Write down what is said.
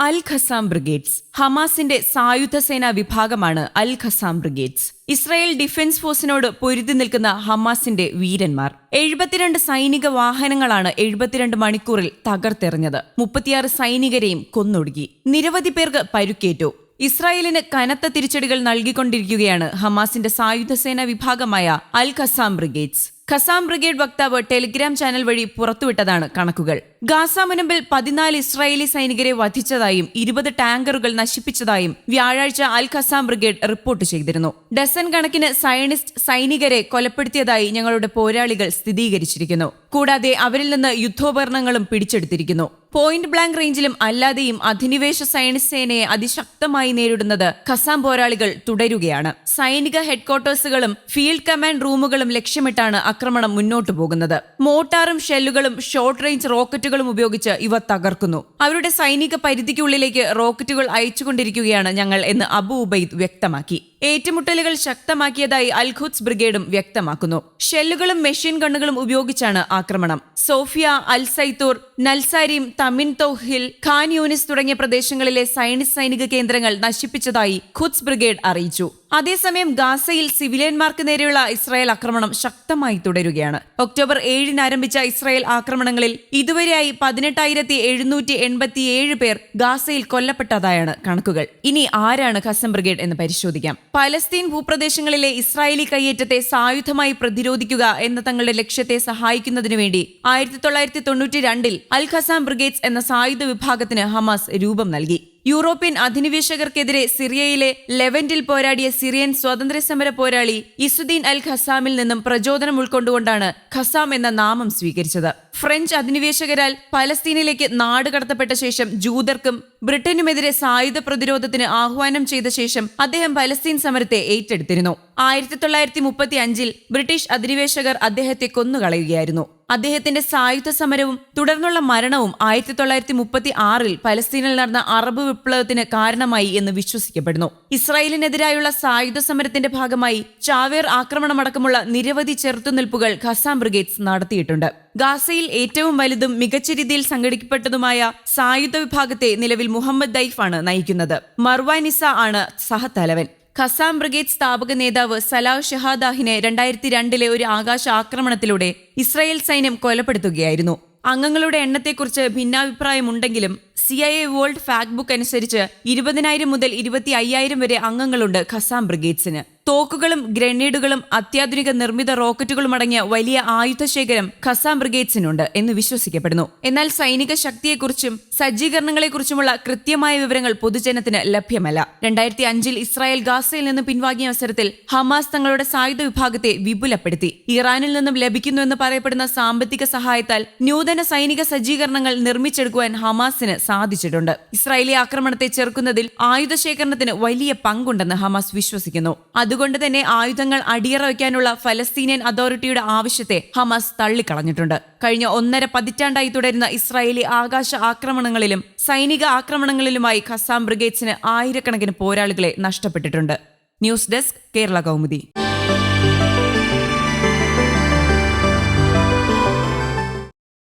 അൽ Qassam brigades ഹമാസിന്റെ സായുധ സേനാ വിഭാഗമാണ് Al Qassam Brigades. Israel defence ഫോഴ്സിനോട് പൊരുതി നിൽക്കുന്ന ഹമാസിന്റെ വീരന്മാർ. എഴുപത്തിരണ്ട് സൈനിക വാഹനങ്ങളാണ് എഴുപത്തിരണ്ട് മണിക്കൂറിൽ തകർത്തെറിഞ്ഞത്. മുപ്പത്തിയാറ് സൈനികരെയും കൊന്നൊടുക്കി. നിരവധി പേർക്ക് പരുക്കേറ്റു. ഇസ്രായേലിന് കനത്ത തിരിച്ചടികൾ നൽകിക്കൊണ്ടിരിക്കുകയാണ് ഹമാസിന്റെ സായുധ സേനാ വിഭാഗമായ Al Qassam Brigades. Qassam brigade വക്താവ് ടെലിഗ്രാം ചാനൽ വഴി പുറത്തുവിട്ടതാണ് കണക്കുകൾ. ഗാസ മുനമ്പിൽ പതിനാല് ഇസ്രായേലി സൈനികരെ വധിച്ചതായും ഇരുപത് ടാങ്കറുകൾ നശിപ്പിച്ചതായും വ്യാഴാഴ്ച അൽ ഖസാം ബ്രിഗേഡ് റിപ്പോർട്ട് ചെയ്തിരുന്നു. ഡസൻ കണക്കിന് സയനിസ്റ്റ് സൈനികരെ കൊലപ്പെടുത്തിയതായി ഞങ്ങളുടെ പോരാളികൾ സ്ഥിരീകരിച്ചിരിക്കുന്നു. കൂടാതെ അവരിൽ നിന്ന് യുദ്ധോപകരണങ്ങളും പിടിച്ചെടുത്തിരിക്കുന്നു. പോയിന്റ് ബ്ലാങ്ക് റേഞ്ചിലും അല്ലാതെയും അധിനിവേശ സൈനിക സേനയെ അതിശക്തമായി നേരിടുന്നത് ഖസാം പോരാളികൾ തുടരുകയാണ്. സൈനിക ഹെഡ്ക്വാർട്ടേഴ്സുകളും ഫീൽഡ് കമാൻഡ് റൂമുകളും ലക്ഷ്യമിട്ടാണ് ആക്രമണം മുന്നോട്ടു പോകുന്നത്. മോട്ടാറും ഷെല്ലുകളും ഷോർട്ട് റേഞ്ച് റോക്കറ്റുകളും ഉപയോഗിച്ച് ഇവ തകർക്കുന്നു. അവരുടെ സൈനിക പരിധിക്കുള്ളിലേക്ക് റോക്കറ്റുകൾ അയച്ചുകൊണ്ടിരിക്കുകയാണ് ഞങ്ങൾ എന്ന് അബു ഉബൈദ് വ്യക്തമാക്കി. ഏറ്റുമുട്ടലുകൾ ശക്തമാക്കിയതായി അൽഖുദ്സ് ബ്രിഗേഡും വ്യക്തമാക്കുന്നു. ഷെല്ലുകളും മെഷീൻ ഗണ്ണുകളും ഉപയോഗിച്ചാണ് ആക്രമണം. സോഫിയ അൽ സൈത്തൂർ നൽസാരിം തമിൻ തോഹിൽ ഖാൻ യൂനിസ് തുടങ്ങിയ പ്രദേശങ്ങളിലെ സൈനിക സൈനിക കേന്ദ്രങ്ങൾ നശിപ്പിച്ചതായി ഖുദ്സ് ബ്രിഗേഡ് അറിയിച്ചു. അതേസമയം ഗാസയിൽ സിവിലിയന്മാർക്ക് നേരെയുള്ള ഇസ്രായേൽ ആക്രമണം ശക്തമായി തുടരുകയാണ്. ഒക്ടോബർ ഏഴിന് ആരംഭിച്ച ഇസ്രായേൽ ആക്രമണങ്ങളിൽ ഇതുവരെയായി പതിനെട്ടായിരത്തി എഴുന്നൂറ്റി എൺപത്തിയേഴ് പേർ ഗാസയിൽ കൊല്ലപ്പെട്ടതായാണ് കണക്കുകൾ. ഇനി ആരാണ് ഖസം ബ്രിഗേഡ് എന്ന് പരിശോധിക്കാം. പലസ്തീൻ ഭൂപ്രദേശങ്ങളിലെ ഇസ്രായേലി കയ്യേറ്റത്തെ സായുധമായി പ്രതിരോധിക്കുക എന്ന തങ്ങളുടെ ലക്ഷ്യത്തെ സഹായിക്കുന്നതിനു വേണ്ടി ആയിരത്തി തൊള്ളായിരത്തി തൊണ്ണൂറ്റി രണ്ടിൽ അൽ ഖസാം ബ്രിഗേഡ്സ് എന്ന സായുധ വിഭാഗത്തിന് ഹമാസ് രൂപം നൽകി. യൂറോപ്യൻ അധിനിവേശകർക്കെതിരെ സിറിയയിലെ ലെവന്റിൽ പോരാടിയ സിറിയൻ സ്വാതന്ത്ര്യ സമര പോരാളി ഇസുദ്ദീൻ അൽ ഖസാമിൽ നിന്നും പ്രചോദനം ഉൾക്കൊണ്ടുകൊണ്ടാണ് ഖസാം എന്ന നാമം സ്വീകരിച്ചത്. ഫ്രഞ്ച് അധിനിവേശകരാൽ പലസ്തീനിലേക്ക് നാട് കടത്തപ്പെട്ട ശേഷം ജൂതർക്കും ബ്രിട്ടനുമെതിരെ സായുധ പ്രതിരോധത്തിന് ആഹ്വാനം ചെയ്ത ശേഷം അദ്ദേഹം പലസ്തീൻ സമരത്തെ ഏറ്റെടുത്തിരുന്നു. ആയിരത്തി തൊള്ളായിരത്തി മുപ്പത്തി അഞ്ചിൽ ബ്രിട്ടീഷ് അധിനിവേശകർ അദ്ദേഹത്തെ കൊന്നുകളയുകയായിരുന്നു. അദ്ദേഹത്തിന്റെ സായുധ സമരവും തുടർന്നുള്ള മരണവും ആയിരത്തി തൊള്ളായിരത്തി മുപ്പത്തി ആറിൽ പലസ്തീനിൽ നടന്ന അറബ് വിപ്ലവത്തിന് കാരണമായി എന്ന് വിശ്വസിക്കപ്പെടുന്നു. ഇസ്രായേലിനെതിരായുള്ള സായുധ സമരത്തിന്റെ ഭാഗമായി ചാവേർ ആക്രമണമടക്കമുള്ള നിരവധി ചെറുത്തുനിൽപ്പുകൾ ഖസാം ബ്രിഗേഡ്സ് നടത്തിയിട്ടുണ്ട്. ഗാസയിൽ ഏറ്റവും വലുതും മികച്ച രീതിയിൽ സംഘടിക്കപ്പെട്ടതുമായ സായുധ വിഭാഗത്തെ നിലവിൽ മുഹമ്മദ് ദൈഫ് ആണ് നയിക്കുന്നത്. മർവാനിസ ആണ് സഹതലവൻ. ഖസാം ബ്രിഗേഡ് സ്ഥാപക നേതാവ് സലാഹ് ഷഹാദാഹിനെ രണ്ടായിരത്തി രണ്ടിലെ ഒരു ആകാശ ആക്രമണത്തിലൂടെ ഇസ്രായേൽ സൈന്യം കൊലപ്പെടുത്തുകയായിരുന്നു. അംഗങ്ങളുടെ എണ്ണത്തെക്കുറിച്ച് ഭിന്നാഭിപ്രായമുണ്ടെങ്കിലും C I A world fact book അനുസരിച്ച് ഇരുപതിനായിരം മുതൽ ഇരുപത്തി അയ്യായിരം വരെ അംഗങ്ങളുണ്ട് ഖസാം ബ്രിഗേഡ്സിന്. തോക്കുകളും ഗ്രനേഡുകളും അത്യാധുനിക നിർമ്മിത റോക്കറ്റുകളും അടങ്ങിയ വലിയ ആയുധശേഖരം ഖസാം ബ്രിഗേഡ്സിനുണ്ട് എന്ന് വിശ്വസിക്കപ്പെടുന്നു. എന്നാൽ സൈനിക ശക്തിയെക്കുറിച്ചും സജ്ജീകരണങ്ങളെക്കുറിച്ചുമുള്ള കൃത്യമായ വിവരങ്ങൾ പൊതുജനത്തിന് ലഭ്യമല്ല. രണ്ടായിരത്തി അഞ്ചിൽ ഇസ്രായേൽ ഗാസയിൽ നിന്ന് പിൻവാങ്ങിയ അവസരത്തിൽ ഹമാസ് തങ്ങളുടെ സായുധ വിഭാഗത്തെ വിപുലപ്പെടുത്തി. ഇറാനിൽ നിന്നും ലഭിക്കുന്നുവെന്ന് പറയപ്പെടുന്ന സാമ്പത്തിക സഹായത്താൽ നൂതന സൈനിക സജ്ജീകരണങ്ങൾ നിർമ്മിച്ചെടുക്കുവാൻ ഹമാസിന് സാധിച്ചിട്ടുണ്ട്. ഇസ്രായേലി ആക്രമണത്തെ ചെറുക്കുന്നതിൽ ആയുധശേഖരണത്തിന് വലിയ പങ്കുണ്ടെന്ന് ഹമാസ് വിശ്വസിക്കുന്നു. അതുകൊണ്ട് തന്നെ ആയുധങ്ങൾ അടിയറ വയ്ക്കാനുള്ള ഫലസ്തീനിയൻ അതോറിറ്റിയുടെ ആവശ്യത്തെ ഹമാസ് തള്ളിക്കളഞ്ഞിട്ടുണ്ട്. കഴിഞ്ഞ ഒന്നര പതിറ്റാണ്ടായി തുടരുന്ന ഇസ്രായേലി ആകാശ ആക്രമണങ്ങളിലും സൈനിക ആക്രമണങ്ങളിലുമായി ഖസാം ബ്രിഗേഡ്സിന് ആയിരക്കണക്കിന് പോരാളികളെ നഷ്ടപ്പെട്ടിട്ടുണ്ട്. News desk Kerala Kaumudi.